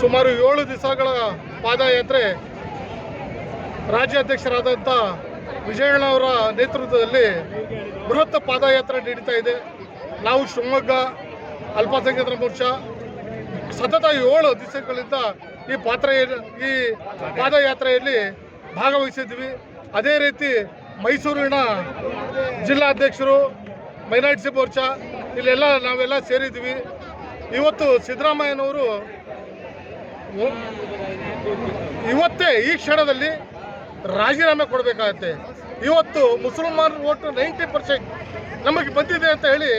ಸುಮಾರು ಏಳು ದಿವಸಗಳ ಪಾದಯಾತ್ರೆ ರಾಜ್ಯಾಧ್ಯಕ್ಷರಾದಂಥ ವಿಜಯಣ್ಣವರ ನೇತೃತ್ವದಲ್ಲಿ ಬೃಹತ್ ಪಾದಯಾತ್ರೆ ನಡೀತಾ ಇದೆ. ನಾವು ಶಿವಮೊಗ್ಗ, ಅಲ್ಪಸಂಖ್ಯಾತರ ಮೋರ್ಚಾ, ಸತತ ಏಳು ದಿವಸಗಳಿಂದ ಈ ಪಾತ್ರ, ಈ ಪಾದಯಾತ್ರೆಯಲ್ಲಿ ಭಾಗವಹಿಸಿದ್ವಿ ಅದೇ ರೀತಿ ಮೈಸೂರಿನ ಜಿಲ್ಲಾಧ್ಯಕ್ಷರು, ಮೈನಾರಿಟಿ ಮೋರ್ಚಾ, ಇಲ್ಲೆಲ್ಲ ನಾವೆಲ್ಲ ಸೇರಿದ್ವಿ ಇವತ್ತು ಸಿದ್ದರಾಮಯ್ಯನವರು ಇವತ್ತೇ ಈ ಕ್ಷಣದಲ್ಲಿ ರಾಜೀನಾಮೆ ಕೊಡಬೇಕಾಗತ್ತೆ. ಇವತ್ತು ಮುಸಲ್ಮಾನ್ ಓಟು ನೈಂಟಿ ಪರ್ಸೆಂಟ್ ನಮಗೆ ಬಂದಿದೆ ಅಂತ ಹೇಳಿ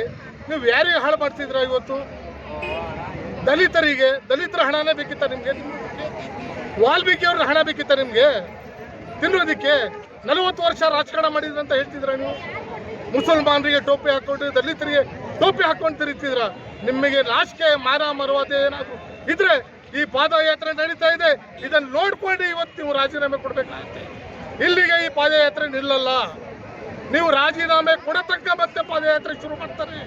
ನೀವು ಯಾರಿಗೆ ಹಾಳು ಮಾಡ್ತಿದ್ರ ಇವತ್ತು? ದಲಿತರಿಗೆ, ದಲಿತರ ಹಣನೇ ಬೇಕಿತ್ತ ನಿಮಗೆ? ವಾಲ್ಮೀಕಿ ಅವ್ರ ಹಣ ಬೇಕಿತ್ತ ನಿಮಗೆ? ತಿನ್ನೋದಕ್ಕೆ ನಲವತ್ತು ವರ್ಷ ರಾಜಕಾರಣ ಮಾಡಿದ್ರು ಅಂತ ಹೇಳ್ತಿದ್ರ ನೀವು? ಮುಸಲ್ಮಾನರಿಗೆ ಟೋಪಿ ಹಾಕೊಂಡು ದಲಿತರಿಗೆ ಟೋಪಿ ಹಾಕೊಂಡು ತಿರುಗ್ತಿದ್ರ ನಿಮಗೆ ರಾಜಕೀಯ ಮಾನ ಮರವಾದ ಏನಾದ್ರು ಇದ್ರೆ ಈ ಪಾದಯಾತ್ರೆ ನಡೀತಾ ಇದೆ. ಇದನ್ನು ನೋಡ್ಕೊಂಡು ಇವತ್ತು ನೀವು ರಾಜೀನಾಮೆ ಕೊಡಬೇಕಾಗುತ್ತೆ. ಇಲ್ಲಿಗೆ ಈ ಪಾದಯಾತ್ರೆ ನಿಲ್ಲಲ್ಲ. ನೀವು ರಾಜೀನಾಮೆ ಕೊಡತಕ್ಕ ಮತ್ತೆ ಪಾದಯಾತ್ರೆ ಶುರು ಮಾಡ್ತಾರೆ.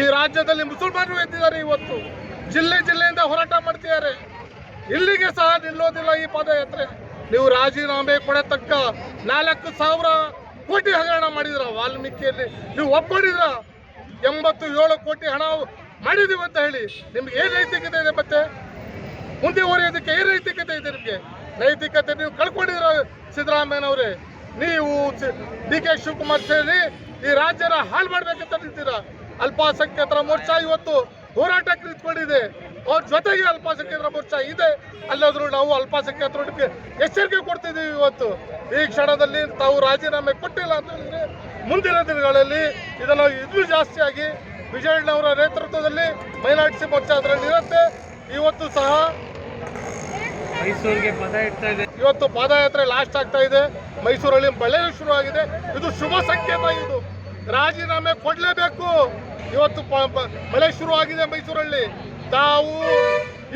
ಈ ರಾಜ್ಯದಲ್ಲಿ ಮುಸಲ್ಮಾನರು ಎದ್ದಿದ್ದಾರೆ ಇವತ್ತು. ಜಿಲ್ಲೆ ಜಿಲ್ಲೆಯಿಂದ ಹೋರಾಟ ಮಾಡ್ತಿದ್ದಾರೆ. ಇಲ್ಲಿಗೆ ಸಹ ನಿಲ್ಲೋದಿಲ್ಲ ಈ ಪಾದಯಾತ್ರೆ. ನೀವು ರಾಜೀನಾಮೆ ಕೊಡತಕ್ಕ ನಾಲ್ಕು ಸಾವಿರ ಕೋಟಿ ಹಗರಣ ಮಾಡಿದ್ರ ವಾಲ್ಮೀಕಿಯಲ್ಲಿ? ನೀವು ಒಪ್ಕೊಂಡಿದ್ರ? ಎಂಬತ್ತು ಏಳು ಕೋಟಿ ಹಣ ಮಾಡಿದೀವಿ ಅಂತ ಹೇಳಿ. ನಿಮ್ಗೆ ಏನೈತಿ ಇದೆ ಮತ್ತೆ? ಮುಂದೆ ಓರಿಯೋದಕ್ಕೆ ಏನ್ ನೈತಿಕತೆ ಇದೆ ನಿಮಗೆ? ನೈತಿಕತೆ ನೀವು ಕಳ್ಕೊಂಡಿದ್ರ ಸಿದ್ದರಾಮಯ್ಯನವರೇ ನೀವು ಡಿ ಕೆ ಶಿವಕುಮಾರ್ ಸೇರಿ ಈ ರಾಜ್ಯನ ಹಾಳು ಮಾಡ್ಬೇಕಂತ ನಿಂತೀರ? ಅಲ್ಪಸಂಖ್ಯಾತರ ಮೋರ್ಚಾ ಇವತ್ತು ಹೋರಾಟಕ್ಕೆ ನಿಂತ್ಕೊಂಡಿದೆ. ಅವ್ರ ಜೊತೆಗೆ ಅಲ್ಪಸಂಖ್ಯಾತರ ಮೋರ್ಚಾ ಇದೆ. ಅಲ್ಲಾದ್ರೂ ನಾವು ಅಲ್ಪಸಂಖ್ಯಾತರಿಗೆ ಎಚ್ಚರಿಕೆ ಕೊಡ್ತಿದ್ದೀವಿ ಇವತ್ತು. ಈ ಕ್ಷಣದಲ್ಲಿ ತಾವು ರಾಜೀನಾಮೆ ಕೊಟ್ಟಿಲ್ಲ ಅಂತ ಹೇಳಿದ್ರೆ ಮುಂದಿನ ದಿನಗಳಲ್ಲಿ ಇದನ್ನು ಇದ್ರೂ ಜಾಸ್ತಿಯಾಗಿ. ವಿಜಯಣ್ಣವರ ನೇತೃತ್ವದಲ್ಲಿ ಮೈನಾರಿಟಿ ಮೋರ್ಚಾ ಅದರಲ್ಲಿ ಇರುತ್ತೆ. ಇವತ್ತು ಸಹ ಮೈಸೂರಿಗೆ ಪದಯಾತ್ರೆ ಇದೆ. ಇವತ್ತು ಪಾದಯಾತ್ರೆ ಲಾಸ್ಟ್ ಆಗ್ತಾ ಇದೆ. ಮೈಸೂರಲ್ಲಿ ಮಳೆ ಆಗಿದೆ ಇದು ಶುಭ ಸಂಕೇತ ಇದು. ರಾಜೀನಾಮೆ ಕೊಡಲೇಬೇಕು. ಇವತ್ತು ಮಳೆ ಶುರುವಾಗಿದೆ ಮೈಸೂರಲ್ಲಿ. ತಾವು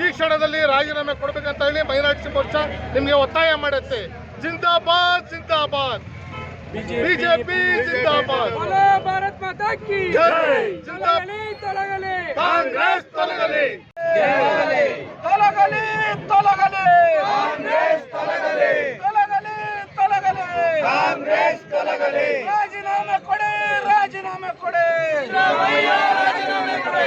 ಈ ಕ್ಷಣದಲ್ಲಿ ರಾಜೀನಾಮೆ ಕೊಡಬೇಕಂತ ಹೇಳಿ ಮೈನಾಕ್ಷಿ ಪಕ್ಷ ನಿಮಗೆ ಒತ್ತಾಯ ಮಾಡುತ್ತೆ. ಜಿಂದಾಬಾದ್ ಜಿಂದಾಬಾದ್. ಬಿಜೆಪಿ ಜಿಂದಾಬಾದ್. ಭಾರತ್ ಮಾತಾ ಕಾಂಗ್ರೆಸ್ ರಾಜೀನಾಮೆ ಕೊಡಿ ರಾಜೀನಾಮೆ ಕೊಡಿ ರಾಮಯ್ಯ ರಾಜೀನಾಮೆ ಕೊಡಿ